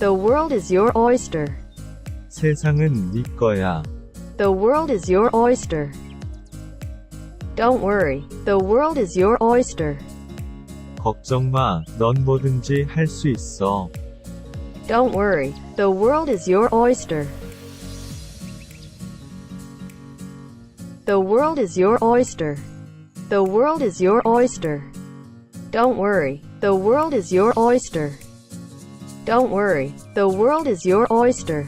The world is your oyster. 세상은 네 거야. The world is your oyster. Don't worry. The world is your oyster. 걱정 마. 넌 뭐든지 할 수 있어. Don't worry. The world is your oyster. The world is your oyster. The world is your oyster. Don't worry. The world is your oyster. Don't worry. The world is your oyster.